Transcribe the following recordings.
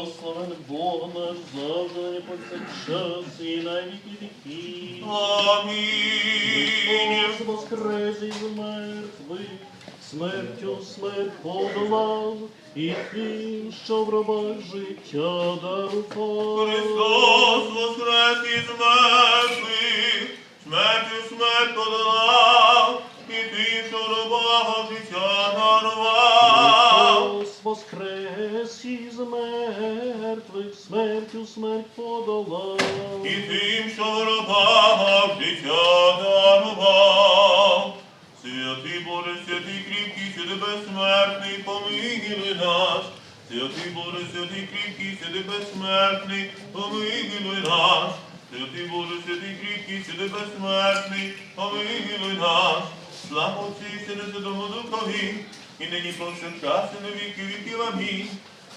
Благословен Бог наш завжди не повсякчас і на віки віків. Амінь. Христос воскрес із мертвих, смертю смерть подолав, і тим, що в робах життя дарував. Христос воскрес із мертвих, помилуй нас. Святий Боже, святий кріпкий, святий безсмертний, помилуй нас. Святий Боже, святий кріпкий, святий безсмертний, помилуй нас. Слава Отцю і Сину, Святому Духові, і нині повсякчас, і на віки віків. Амінь.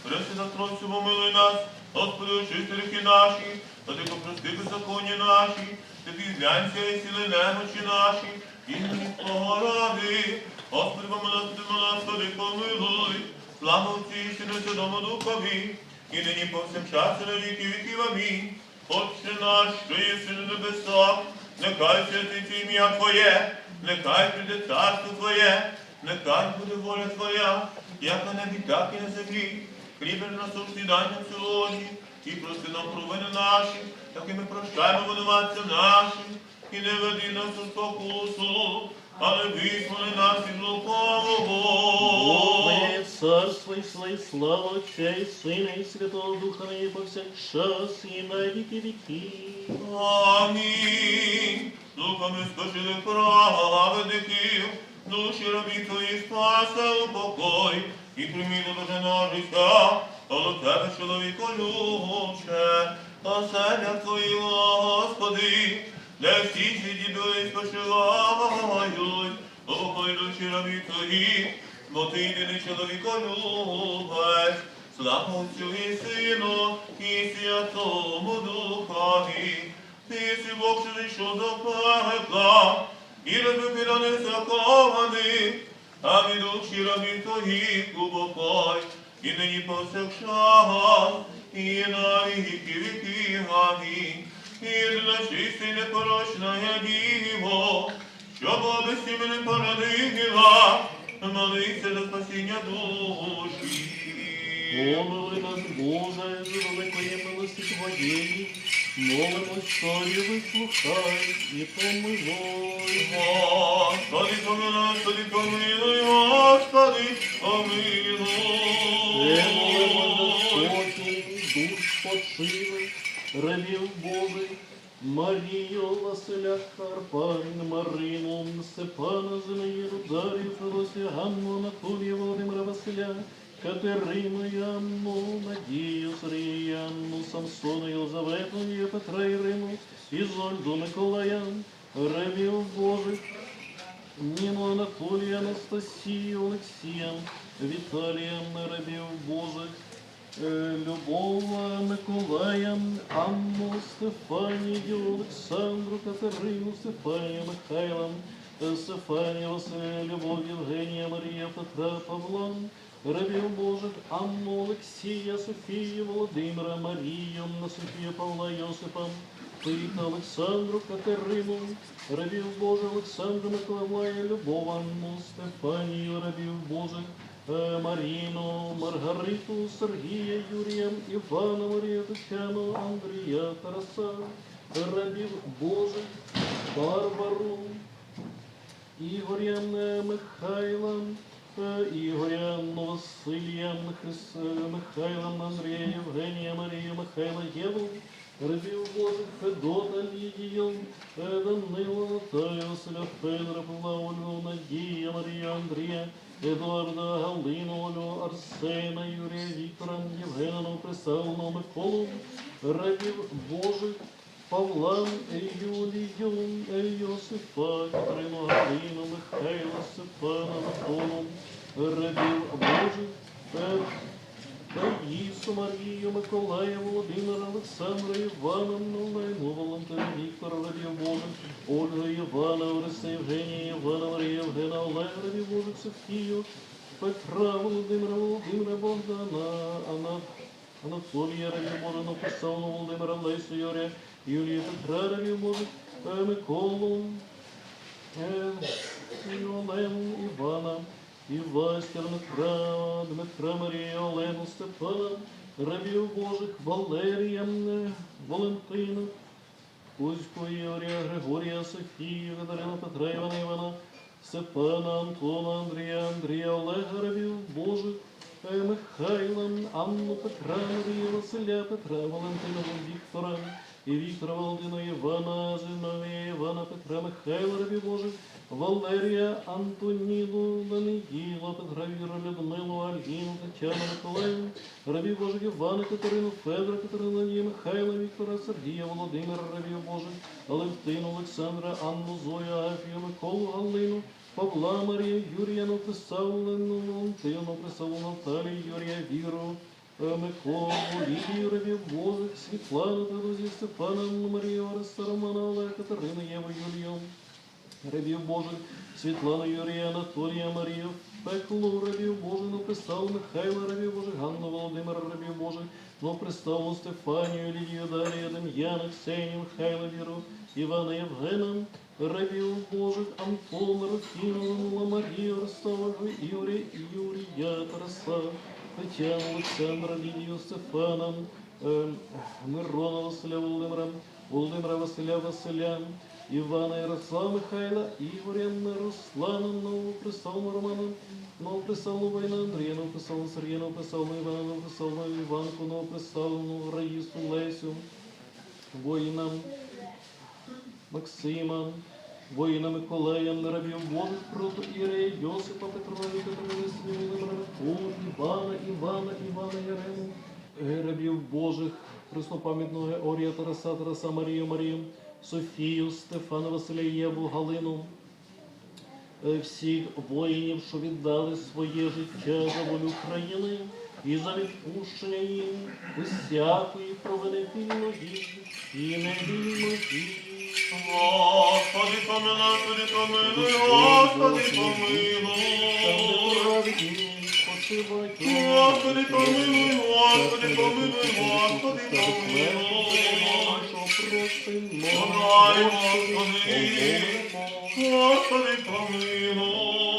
Пресвята Тройцю, помилуй нас, Господи, очисти ріки наші, та ти попрости беззаконня наші, ти пізглянься і сіли немочі наші, і нині Твого ради. Господи, помилуй, Господи, помилуй. Слава Отцю і Сину, Святому Духові, і нині повсякчас, і на віки віків. Амінь. Отче наш, що єси на небесах, нехай святиться ім'я Твоє, нехай прийде царство Твоє, нехай буде воля Твоя, як на небі, так і на землі. Хліб насущний дай нам сьогодні, і прости нам провини наші, як і ми прощаємо винуватцям нашим, і не веди нас у спокусу, але визволи нас від лукавого. Твоє царство і сила, і слава Отця і Сина, і Святого Духа, нині повсякчас, і на віки віків. Амінь. Духами спочили праведників, душі робі твої спаси у покой, і прийми до доженого життя, але тебе, чоловіко, любче, оселя твої, Господи, де всі були спочивають, душі робі твої, бо ти єдиний чоловіко любець, слава і Сину, і Святому Духові. Ти єси Бог, що зійшов до пекла, і розбиваний закований, а від душі рабів твоїх упокой, і нині повсякчас, і на віки віків. Амінь. Чиста і непорочна діво, що Бога без сім'ї не породила, молися за спасіння душі. Помили нас, Боже, з великої милості Твоєї, молимось, Тобі вислухай і помилуй. Господи, помилуй, Господи, помилуй, Господи, Те молимо за душ спочили, рабів Божих, Марію, Василя Карпайн, Марину, Степана, Зинаїду, Дар'ю, Федосію, Ганну, Анатолія, Володимира Василя, Катерину, Янну, Надію, Сергію, Янну, Самсона, Єлизавету, Петра, Ірину, Ізольду, Миколая, рабів Божих, Ніну Анатолія, Анастасію, Олексія, Віталія, рабів Божих, Любов Миколая, Анну, Стефанію, Олександру, Катерину, Стефанію, Михайла, е, Стефанію, Василя, Любов, Євгенія, Марія, Петра, Павла, рабів Божих, Анну, Олексія, Софію, Володимира, Марію, Софію, Павла, Йосипа, Тита, Олександру, Катерину, рабів Божих, Олександру, Миколая, Любов, Анну, Стефанію, рабів Божих, е, Маріну, Маргариту, Сергія, Юрія, Івана, Марію, Тетяну, Андрія, Тараса, рабів Божих, Барбару, Ігоря е, Михайла, е, Ігоря Хрис- е, Михайла, Андрія, Євгенія, Марію, Михайла, Єву, Рабів Божих, Федота, Лідію, е, Данила, Наталію, Василя, Федора, Павла, Ольгу, Надія, Марію, Андрія, Едуарда, Галину, Олю, Арсена, Юрія, Віктора, Євгена, Присавну, Миколу, Радів Божих, Павла, Юлію, Йосифа, Катерину, Галину, Михайла, Степана, Миколу, Радів Божих, е, Марію, Миколая, Володимира, Олександра, Івана, Новину, Валентина, Віктора, Рабів Божих, Ольга, Івана, Ориса, Євгенія, Івана, Марія, Євгена, Олега, Рабів Божих, Софію, Петра, Володимира, Володимира, Богдана, Анна, Анатолія Ревів Боже, написав Володимира Лесю Юрія, Юлія Петра е, Миколу, е, і Івастя, Дмитра, Дмитра Марія, Олену, Степана, Рабів Божих, Валерія, Валентина, Кузьку, Ігоря, Григорія, Софію, Катерину, Петра, Івана, Івана, Степана, Антона, Андрія, Андрія, Олега, Рабів Божих, е, Михайла, Анну, Петра, Марію, Василя, Петра, Валентина, Віктора, і Віктора, Валентина, Івана, Зиновія, Івана, Петра, Михайла, Рабів Божих, Валерія, Антоніну, Даниїла, Петра, Віра, Людмилу, Альгіну, Тетяну, Миколаївну, Рабів Божих, Івана, Катерину, Федора, Катерину, Надію, Михайла, Віктора, Сергія, Володимира, Рабів Божих, Алевтину, Олександра, Анну, Зою, Агафію, Миколу, Галину, Павла, Марію, Юрія, Новоприсавлену, Валентину, Присавлену, Наталію, Юрія, Віру, е, Миколу, Лідію, Рабів Божих, Світлану, Теодозію, Степана, Анну, Марію, Ареста, Романа, Олега, Катерину, Єву, Юлію, Рабів Божих, Світлану Юрія, Анатолія, Марію, Пеклу, Рабів Божих, написав Михайла, Рабів Божих, Ганну Володимира, Рабів Божих, написав Стефанію, Лідію, Дарію, Дем'яна, Ксенію, Михайла, Віру, Івана Євгена, Рабів Божих, Антона, Руфіну, Марію, Ростова, Юрія, Юрія, Тараса, Тетяну, Олександра, Лідію, Стефана, е, Мирона, Василя, Володимира, Володимира, Василя, Василя, Івана Ярослава Михайла, Ігоря Руслана, Новоприсавну Романа, Новоприсавну Война, Андрія, Новоприсавну Сергія, Новоприсавну Івана, Новоприсавну Іванку, Новоприсавну Раїсу, Лесю, воїна Максима, воїна Миколая, Рабів Божих, проти Ірея, Йосипа, Петра, Петра, Миколу, Івана, Івана, Івана Ярему, рабів Божих, преснопам'ятного Орія, Тараса, Тараса, Марію, Марію, Софію, Стефана, Василя, Галину, е, всіх воїнів, що віддали своє життя за волю країни і за відпущення їм усякої провини вільної і невільної. Господи, помилуй, Господи, помилуй, Господи, помилуй. Господи, помилуй, Господи, помилуй, Господи, помилуй. Помилуй, Господи. Помилуй.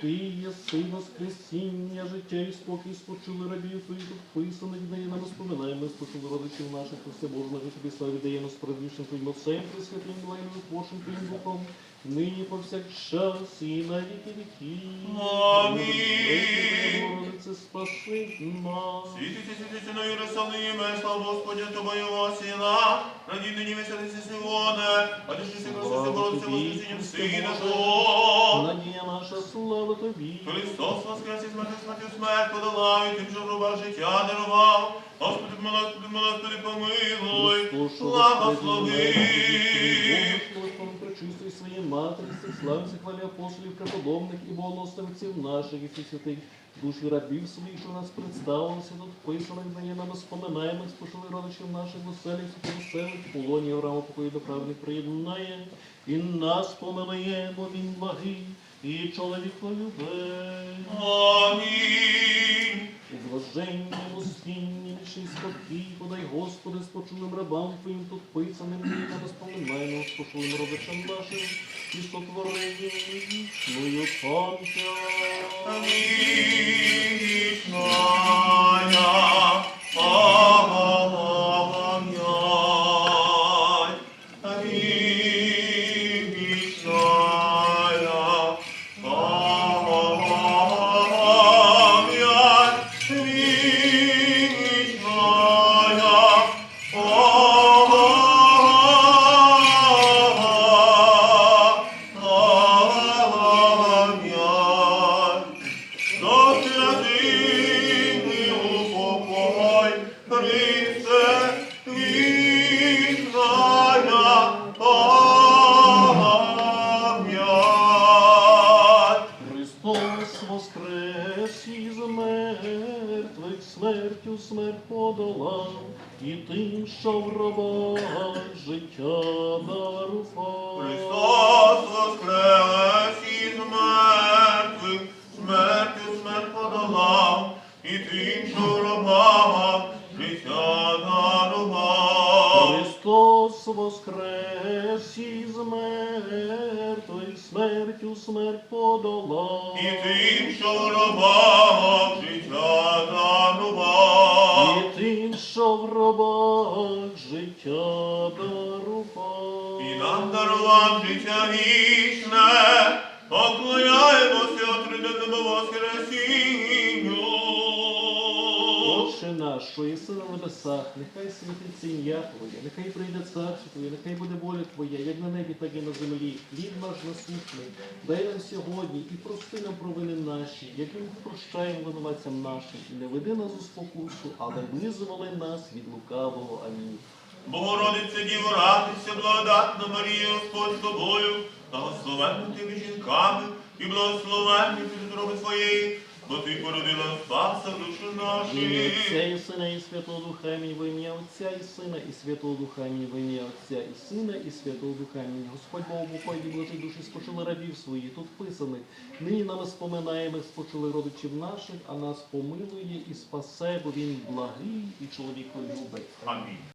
Ти єси воскресіння, життя і спокій спочили рабів твоїх підписаних, дає нам розповідаємо, спочили родичів наших, Христе Боже, наше тобі славі даємо предвічним твоїм Отцем, присвятим, лайним, Божим твоїм Духом, нині повсякчас і на віки віків. Амінь. Богородице, спаси нас. Світиться, світиться на Єрусалиме, слава Господня Тобою сина, раді нині веселися сьогодні, а ти ж Христос, боротися воскресінням Сина Твого. Надія наша, слава тобі. Христос воскрес із смерти смертю смерть подолав, і тим, що в гробах життя дарував. Господи, помилуй, Господи, помилуй. Благослови. Пречистої своєї матері, славців, хвалі апостолів, преподобних і богословців наших і всіх святих душі рабів своїх, що нас представилися тут писаних, дає нам споминаємо, спошили родичів наших веселих, і веселих, полоні Авраама покої до правних приєднає, і нас помилує, бо він благий, і чоловіколюбий. Амінь. У блаженні, успінні, вічний спокій, подай, Господи, спочилим рабам Твоїм тут писаним, спошилим родичам нашим, і. Вічная пам'ять. Тим, робах життя дарував. І тим, що в робах життя дарував. І нам дарував життя вічне, поклоняємося триденному воскресінню. Що єси на небесах, нехай святиться ім'я Твоє, нехай прийде царство Твоє, нехай буде воля Твоя, як на небі, так і на землі. Хліб наш насущний, дай нам сьогодні і прости нам провини наші, як ми прощаємо винуватцям нашим, і не веди нас у спокусу, але визволи нас від лукавого. Амінь. Богородице Діво, радуйся, благодатна Марія, Господь з тобою, благословенна ти між жінками, і благословенний ти зроби твоєї, бо ти породила Спаса душу В ім'я нашу. Отця і Сина і Святого Духа Амінь. В ім'я Отця і Сина і Святого Духа Амінь. В ім'я Отця і Сина і Святого Духа Амінь. Господь Бог упокої блажи душі спочили рабів своїх. Тут писаних. Нині нами споминаємо, спочили родичів наших, а нас помилує і спасе, бо він благий і чоловіколюбець. Амінь.